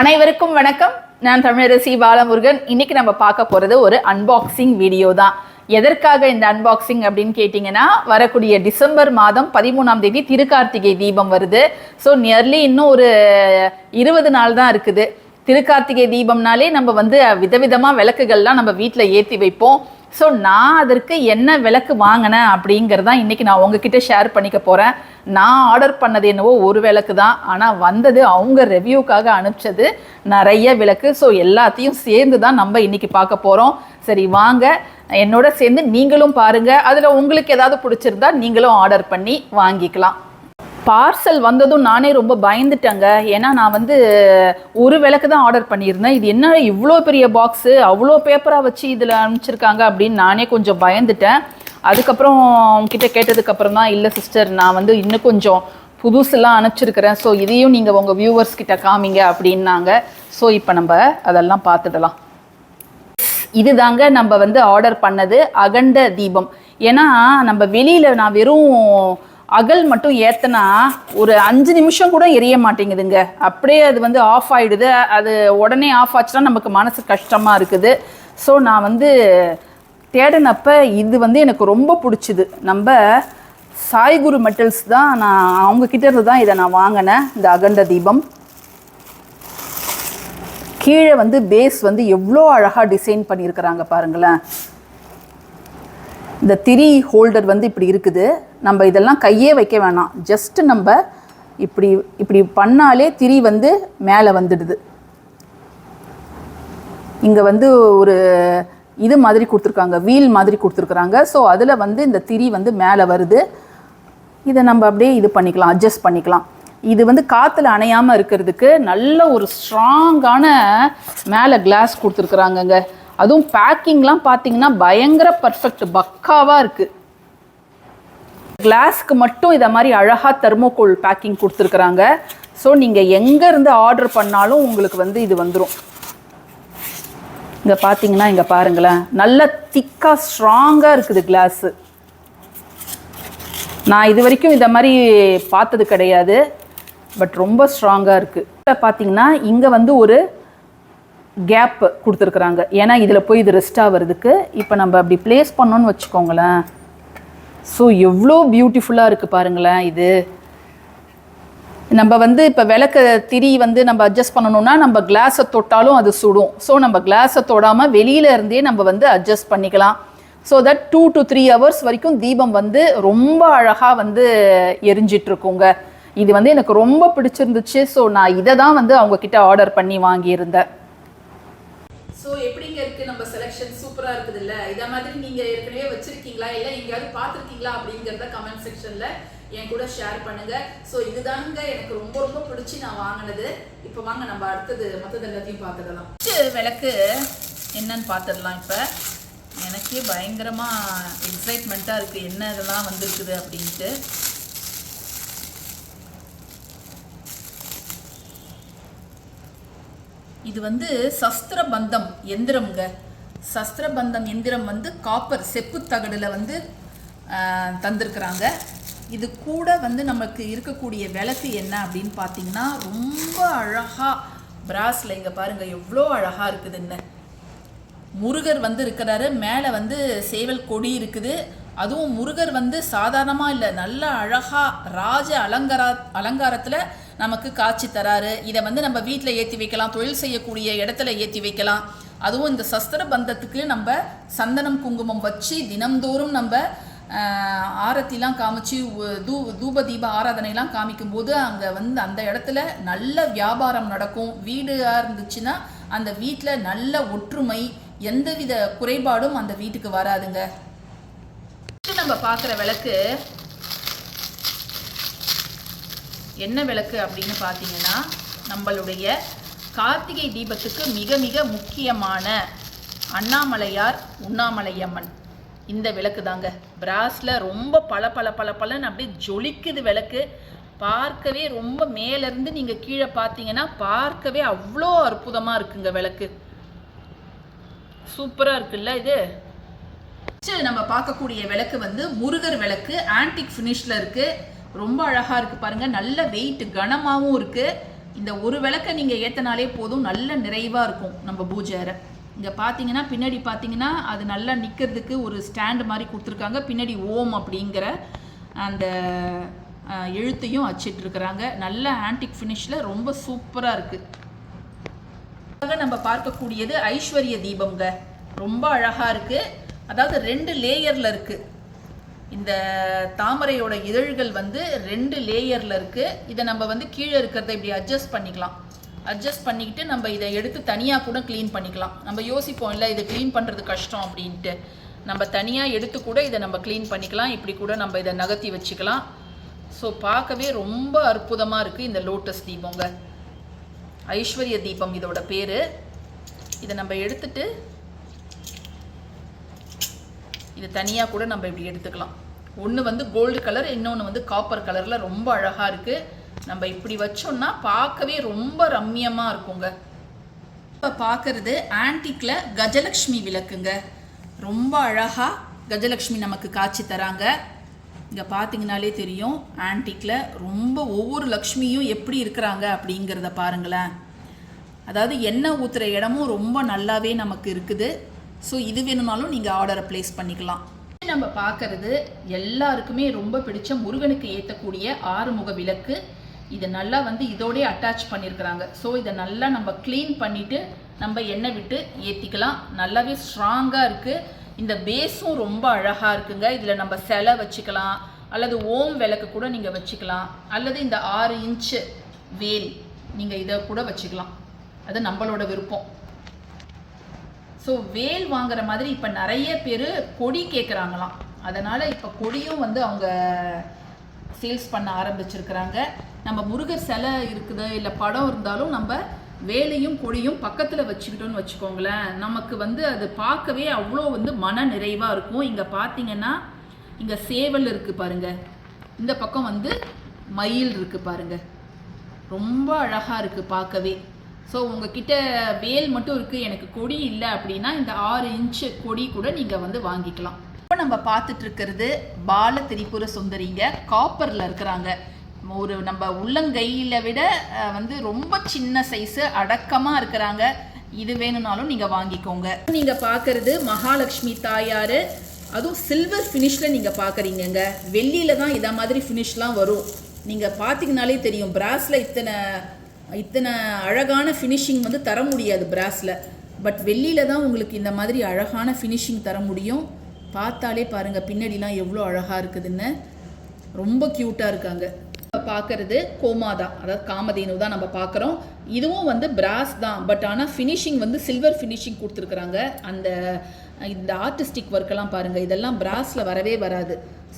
அனைவருக்கும் வணக்கம். நான் தமிழரசி பாலமுருகன். இன்னைக்கு நம்ம பார்க்க போறது ஒரு அன்பாக்சிங் வீடியோ தான். எதற்காக இந்த அன்பாக்சிங் அப்படின்னு கேட்டிங்கன்னா வரக்கூடிய டிசம்பர் மாதம் பதிமூணாம் தேதி திருக்கார்த்திகை தீபம் வருது. ஸோ நியர்லி இன்னும் ஒரு இருபது நாள் தான் இருக்குது. திருக்கார்த்திகை தீபம்னாலே நம்ம வந்து விதவிதமாக விளக்குகள்லாம் நம்ம வீட்டில் ஏற்றி வைப்போம். ஸோ நான் அதற்கு என்ன விளக்கு வாங்கினேன் அப்படிங்கிறதான் இன்றைக்கி நான் உங்ககிட்ட ஷேர் பண்ணிக்க போகிறேன் நான் ஆர்டர் பண்ணது என்னவோ ஒரு விளக்கு தான். ஆனால் வந்தது அவங்க ரெவ்யூக்காக அனுப்பிச்சது நிறைய விளக்கு. ஸோ எல்லாத்தையும் சேர்ந்து தான் நம்ம இன்றைக்கி பார்க்க போகிறோம் சரி வாங்க. என்னோட சேர்ந்து நீங்களும் பாருங்கள் அதில் உங்களுக்கு ஏதாவது பிடிச்சிருந்தா நீங்களும் ஆர்டர் பண்ணி வாங்கிக்கலாம். பார்சல் வந்ததும் நானே ரொம்ப பயந்துட்டேங்க. ஏன்னா நான் வந்து ஒரு விளக்கு தான் ஆர்டர் பண்ணியிருந்தேன். இது என்ன இவ்வளோ பெரிய பாக்ஸு அவ்வளோ பேப்பராக வச்சு இதில் அனுப்பிச்சிருக்காங்க அப்படின்னு நானே கொஞ்சம் பயந்துட்டேன். அதுக்கப்புறம் கிட்ட கேட்டதுக்கப்புறம் தான் இல்லை சிஸ்டர் நான் வந்து இன்னும் கொஞ்சம் புதுசுலாம் அனுப்பிச்சிருக்கிறேன். ஸோ இதையும் நீங்கள் உங்கள் வியூவர்ஸ் கிட்ட காமிங்க அப்படின்னாங்க. ஸோ இப்போ நம்ம அதெல்லாம் பார்த்துடலாம். இதுதாங்க நம்ம வந்து ஆர்டர் பண்ணது அகண்ட தீபம். ஏன்னா நம்ம வெளியில் நான் வெறும் அகல் மட்டும் ஏத்தனா ஒரு அஞ்சு நிமிஷம் கூட எரிய மாட்டேங்குதுங்க. அப்படியே அது வந்து ஆஃப் ஆயிடுது. அது உடனே ஆஃப் ஆச்சுன்னா நமக்கு மனசு கஷ்டமாக இருக்குது. ஸோ நான் வந்து தேடினப்ப இது வந்து எனக்கு ரொம்ப பிடிச்சிது. நம்ம சாய்குரு மெட்டல்ஸ் தான் நான் அவங்க கிட்ட இருந்து தான் இதை நான் வாங்கினேன் இந்த அகண்ட தீபம். கீழே வந்து பேஸ் வந்து எவ்வளோ அழகாக டிசைன் பண்ணியிருக்கிறாங்க பாருங்களேன். இந்த திரி ஹோல்டர் வந்து இப்படி இருக்குது. நம்ம இதெல்லாம் கையே வைக்க வேணாம். ஜஸ்ட்டு நம்ம இப்படி இப்படி பண்ணாலே திரி வந்து மேலே வந்துடுது. இங்கே வந்து ஒரு இது மாதிரி கொடுத்துருக்காங்க. வீல் மாதிரி கொடுத்துருக்குறாங்க. ஸோ அதில் வந்து இந்த திரி வந்து மேலே வருது. இதை நம்ம அப்படியே இது பண்ணிக்கலாம் அட்ஜஸ்ட் பண்ணிக்கலாம். இது வந்து காற்றுல அணையாமல் இருக்கிறதுக்கு நல்ல ஒரு ஸ்ட்ராங்கான மேலே கிளாஸ் கொடுத்துருக்குறாங்கங்க. அதுவும் பேக்கிங்லாம் பார்த்தீங்கன்னா பயங்கர பர்ஃபெக்ட் பக்காவாக இருக்குது கிளாஸ்க்கு மட்டும் இதை மாதிரி அழகாக தெர்மோகோல் பேக்கிங் கொடுத்துருக்குறாங்க. ஸோ நீங்கள் எங்கேருந்து ஆர்டர் பண்ணாலும் உங்களுக்கு வந்து இது வந்துடும் இங்கே பார்த்தீங்கன்னா இங்கே பாருங்களேன். நல்ல திக்காக ஸ்ட்ராங்காக இருக்குது கிளாஸு நான் இது வரைக்கும் இதை மாதிரி பார்த்தது கிடையாது. பட் ரொம்ப ஸ்ட்ராங்காக இருக்குது பார்த்தீங்கன்னா இங்கே வந்து ஒரு கேப் கொடுத்துருக்குறாங்க. ஏன்னா இதில் போய் இது ரெஸ்ட் ஆகிறதுக்கு இப்போ நம்ம அப்படி ப்ளேஸ் பண்ணோன்னு வச்சுக்கோங்களேன். ஸோ எவ்வளோ பியூட்டிஃபுல்லாக இருக்குது பாருங்களேன் இது. நம்ம வந்து இப்போ விளக்க திரி வந்து நம்ம அட்ஜஸ்ட் பண்ணணும்னா நம்ம கிளாஸை தொட்டாலும் அது சுடும். ஸோ நம்ம கிளாஸை தொடாமல் வெளியில இருந்தே நம்ம வந்து அட்ஜஸ்ட் பண்ணிக்கலாம். So that two to three hours வரைக்கும் தீபம் வந்து ரொம்ப அழகாக வந்து எரிஞ்சிட்ருக்குங்க. இது வந்து எனக்கு ரொம்ப பிடிச்சிருந்துச்சு. ஸோ நான் இதை தான் வந்து அவங்கக்கிட்ட ஆர்டர் பண்ணி வாங்கியிருந்தேன். ஸோ எப்படிங்க இருக்கு? நம்ம செலெக்ஷன் சூப்பராக இருக்குது இதை மாதிரி நீங்கள் ஏற்கனவே வச்சிருக்கீங்களா? இல்லை எங்கேயாவது பார்த்துருக்கீங்களா? அப்படிங்கிறத கமெண்ட் செக்ஷனில் என் கூட ஷேர் பண்ணுங்க. ஸோ இதுதாங்க எனக்கு ரொம்ப ரொம்ப பிடிச்சி நான் வாங்கினது. இப்போ வாங்க நம்ம அடுத்தது மற்றது எல்லாத்தையும் பார்த்துடலாம். விளக்கு என்னன்னு பார்த்துடலாம் இப்போ. எனக்கே பயங்கரமாக எக்ஸைட்மெண்ட்டாக இருக்குது என்ன இதெல்லாம் வந்திருக்குது அப்படின்ட்டு. இது வந்து சஸ்திர பந்தம் எந்திரம்ங்க. சஸ்திர பந்தம் எந்திரம் வந்து காப்பர் செப்பு தகடில் வந்து தந்திருக்கிறாங்க. இது கூட வந்து நமக்கு இருக்கக்கூடிய விளக்கு என்ன அப்படின்னு பார்த்தீங்கன்னா ரொம்ப அழகாக பிராஸில் இங்கே பாருங்க எவ்வளோ அழகாக இருக்குதுன்னு. முருகர் வந்து இருக்கிறாரு மேலே வந்து சேவல் கொடி இருக்குது. அதுவும் முருகர் வந்து சாதாரணமாக இல்லை நல்ல அழகாக ராஜ அலங்கார அலங்காரத்தில் நமக்கு காட்சி தராரு. இதை வந்து நம்ம வீட்டில் ஏற்றி வைக்கலாம் தொழில் செய்யக்கூடிய இடத்துல ஏற்றி வைக்கலாம். அதுவும் இந்த சஸ்திர பந்தத்துக்கு நம்ம சந்தனம் குங்குமம் வச்சு தினம்தோறும் நம்ம ஆரத்திலாம் காமிச்சு தூ தூப தீப ஆராதனைலாம் காமிக்கும்போது அங்கே வந்து அந்த இடத்துல நல்ல வியாபாரம் நடக்கும். வீடாக இருந்துச்சுன்னா அந்த வீட்டில் நல்ல ஒற்றுமை எந்தவித குறைபாடும் அந்த வீட்டுக்கு வராதுங்க. நம்ம பார்க்குற விளக்கு என்ன விளக்கு அப்படின்னு பார்த்தீங்கன்னா நம்மளுடைய கார்த்திகை தீபத்துக்கு மிக மிக முக்கியமான அண்ணாமலையார் உண்ணாமலையம்மன். இந்த விளக்கு தாங்க. பிராஸில் ரொம்ப பல பல பல பலன்னு அப்படியே ஜொலிக்குது விளக்கு. பார்க்கவே ரொம்ப மேலேருந்து நீங்கள் கீழே பார்த்தீங்கன்னா பார்க்கவே அவ்வளோ அற்புதமாக இருக்குங்க விளக்கு. சூப்பராக இருக்குல்ல இது? நம்ம பார்க்கக்கூடிய விளக்கு வந்து முருகர் விளக்கு ஆன்டிக் ஃபினிஷில் இருக்குது ரொம்ப அழகாக இருக்குது பாருங்கள் நல்ல வெயிட் கனமாகவும் இருக்குது இந்த ஒரு விளக்கை நீங்கள் ஏற்றினாலே போதும். நல்ல நிறைவாக இருக்கும் நம்ம பூஜை அறை. இங்கே பார்த்தீங்கன்னா பின்னாடி பார்த்தீங்கன்னா அது நல்லா நிற்கிறதுக்கு ஒரு ஸ்டாண்டு மாதிரி கொடுத்துருக்காங்க. பின்னாடி ஓம் அப்படிங்கிற அந்த எழுத்தையும் அச்சிட்ருக்கிறாங்க நல்ல ஆன்டிக் ஃபினிஷில் ரொம்ப சூப்பராக இருக்குது நம்ம பார்க்கக்கூடியது ஐஸ்வர்ய தீபம்ங்க. ரொம்ப அழகாக இருக்குது அதாவது ரெண்டு லேயரில் இருக்குது இந்த தாமரையோட இதழ்கள் வந்து ரெண்டு லேயரில் இருக்குது இதை நம்ம வந்து கீழே இருக்கிறத இப்படி அட்ஜஸ்ட் பண்ணிக்கலாம். அட்ஜஸ்ட் பண்ணிக்கிட்டு நம்ம இதை எடுத்து தனியாக கூட க்ளீன் பண்ணிக்கலாம். நம்ம யோசிப்போம் இல்லை இதை க்ளீன் பண்ணுறது கஷ்டம் அப்படின்ட்டு. நம்ம தனியாக எடுத்து கூட இதை நம்ம க்ளீன் பண்ணிக்கலாம். இப்படி கூட நம்ம இதை நகர்த்தி வச்சுக்கலாம். ஸோ பார்க்கவே ரொம்ப அற்புதமாக இருக்குது இந்த லோட்டஸ் தீபங்க. ஐஸ்வர்ய தீபம் இதோட பேர். இதை நம்ம எடுத்துட்டு இது தனியாக கூட நம்ம இப்படி எடுத்துக்கலாம். ஒன்று வந்து கோல்டு கலர் இன்னொன்று வந்து காப்பர் கலரில் ரொம்ப அழகாக இருக்குது நம்ம இப்படி வச்சோம்னா பார்க்கவே ரொம்ப ரம்மியமாக இருக்குங்க. இப்போ பார்க்குறது ஆன்டிக்கில் கஜலக்ஷ்மி விளக்குங்க. ரொம்ப அழகாக கஜலக்ஷ்மி நமக்கு காட்சி தராங்க. இங்கே பார்த்தீங்கனாலே தெரியும் ஆன்டிக்கில் ரொம்ப ஒவ்வொரு லக்ஷ்மியும் எப்படி இருக்கிறாங்க அப்படிங்கிறத பாருங்களேன். அதாவது எண்ணெய் ஊற்றுற இடமும் ரொம்ப நல்லாவே நமக்கு இருக்குது. ஸோ இது வேணும்னாலும் நீங்கள் ஆர்டரை ப்ளேஸ் பண்ணிக்கலாம். நம்ம பார்க்கறது எல்லாருக்குமே ரொம்ப பிடிச்ச முருகனுக்கு ஏற்றக்கூடிய ஆறுமுக விளக்கு. இதை நல்லா வந்து இதோடய அட்டாச் பண்ணியிருக்கிறாங்க ஸோ இதை நல்லா நம்ம க்ளீன் பண்ணிவிட்டு நம்ம எண்ணெய் விட்டு ஏற்றிக்கலாம் நல்லாவே ஸ்ட்ராங்காக இருக்குது இந்த பேஸும் ரொம்ப அழகாக இருக்குங்க. இதில் நம்ம சிலை வச்சுக்கலாம். அல்லது ஓம் விளக்கு கூட நீங்கள் வச்சுக்கலாம். அல்லது இந்த ஆறு இன்ச்சு வேல் நீங்கள் இதை கூட வச்சுக்கலாம். அது நம்மளோட விருப்பம். ஸோ வேல் வாங்குற மாதிரி இப்போ நிறைய பேர் கொடி கேட்குறாங்களாம் அதனால் இப்போ கொடியும் வந்து அவங்க சேல்ஸ் பண்ண ஆரம்பிச்சிருக்கிறாங்க. நம்ம முருகர் சிலை இருக்குது இல்லை படம் இருந்தாலும் நம்ம வேலையும் கொடியும் பக்கத்தில் வச்சுக்கிட்டோன்னு வச்சுக்கோங்களேன். நமக்கு வந்து அது பார்க்கவே அவ்வளோ வந்து மன நிறைவாக இருக்கும். இங்கே பார்த்தீங்கன்னா இங்கே சேவல் இருக்குது பாருங்க. இந்த பக்கம் வந்து மயில் இருக்குது பாருங்கள் ரொம்ப அழகாக இருக்குது பார்க்கவே. ஸோ உங்ககிட்ட வேல் மட்டும் இருக்குது எனக்கு கொடி இல்லை அப்படின்னா இந்த ஆறு இன்ச்சு கொடி கூட நீங்கள் வந்து வாங்கிக்கலாம். இப்போ நம்ம பார்த்துட்டு இருக்கிறது பால திரிபுர சுந்தரிங்க. காப்பரில் இருக்கிறாங்க. ஒரு நம்ம உள்ளங்கையில விட வந்து ரொம்ப சின்ன சைஸு அடக்கமாக இருக்கிறாங்க. இது வேணும்னாலும் நீங்கள் வாங்கிக்கோங்க. நீங்கள் பார்க்கறது மகாலட்சுமி தாயார். அதுவும் சில்வர் ஃபினிஷில் நீங்கள் பார்க்குறீங்கங்க. வெள்ளியில் தான் இதை மாதிரி ஃபினிஷ்லாம் வரும். நீங்கள் பார்த்தீங்கனாலே தெரியும். பிராஸில் இத்தனை இத்தனை அழகான ஃபினிஷிங் வந்து தர முடியாது பிராஸில் பட் வெள்ளியில் தான் உங்களுக்கு இந்த மாதிரி அழகான ஃபினிஷிங் தர முடியும். பார்த்தாலே பாருங்கள் பின்னாடிலாம் எவ்வளோ அழகாக இருக்குதுன்னு. ரொம்ப க்யூட்டாக இருக்காங்க. பார்க்கறது கோமாதா அதாவது காமதேனு தான் நம்ம பார்க்குறோம். இதுவும் வந்து பிராஸ் தான். பட் ஆனால் ஃபினிஷிங் வந்து சில்வர் ஃபினிஷிங் கொடுத்துருக்குறாங்க. அந்த இந்த ஆர்டிஸ்டிக் ஒர்க்கெல்லாம் பாருங்கள் இதெல்லாம் பிராஸில் வரவே வராது.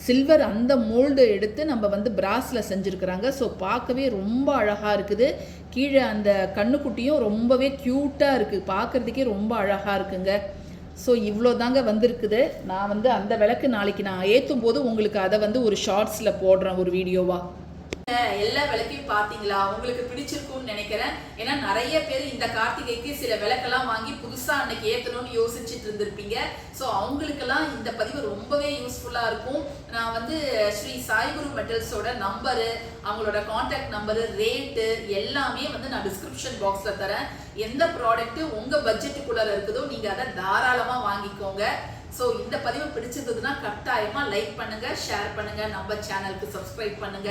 சில்வர் அந்த மோல்டு எடுத்து நம்ம வந்து பிராஸில் செஞ்சுருக்குறாங்க. ஸோ பார்க்கவே ரொம்ப அழகாக இருக்குது. கீழே அந்த கண்ணுக்குட்டியும் ரொம்பவே க்யூட்டாக இருக்குது பார்க்குறதுக்கே ரொம்ப அழகாக இருக்குங்க. ஸோ இவ்வளோ தாங்க வந்திருக்குது. நான் வந்து அந்த விளக்கு நாளைக்கு நான் ஏற்றும் போது உங்களுக்கு அதை வந்து ஒரு ஷார்ட்ஸில் போடுறேன் ஒரு வீடியோவாக எல்லா விளக்கையும் பாத்தீங்களா உங்களுக்கு பிடிச்சிருக்கும்னு நினைக்கிறேன். ஏன்னா நிறைய பேர் இந்த கார்த்திகைக்கு சில விளக்கெல்லாம் வாங்கி புதுசா அன்னைக்கு ஏத்தணும்னு யோசிச்சுட்டு இருந்திருப்பீங்க. ஸோ அவங்களுக்கெல்லாம் இந்த பதிவு ரொம்பவே யூஸ்ஃபுல்லா இருக்கும். நான் வந்து ஸ்ரீ சாய்குரு மெட்டல்ஸோட நம்பரு அவங்களோட காண்டாக்ட் நம்பரு ரேட்டு எல்லாமே வந்து நான் டிஸ்கிரிப்ஷன் பாக்ஸ்ல தரேன். எந்த ப்ராடக்ட் உங்க பட்ஜெட்டுக்குள்ள இருக்குதோ நீங்க அதை தாராளமா வாங்கிக்கோங்க. ஸோ இந்த பதிவு பிடிச்சிருந்ததுன்னா கட்டாயமா லைக் பண்ணுங்க ஷேர் பண்ணுங்க நம்ம சேனலுக்கு சப்ஸ்கிரைப் பண்ணுங்க.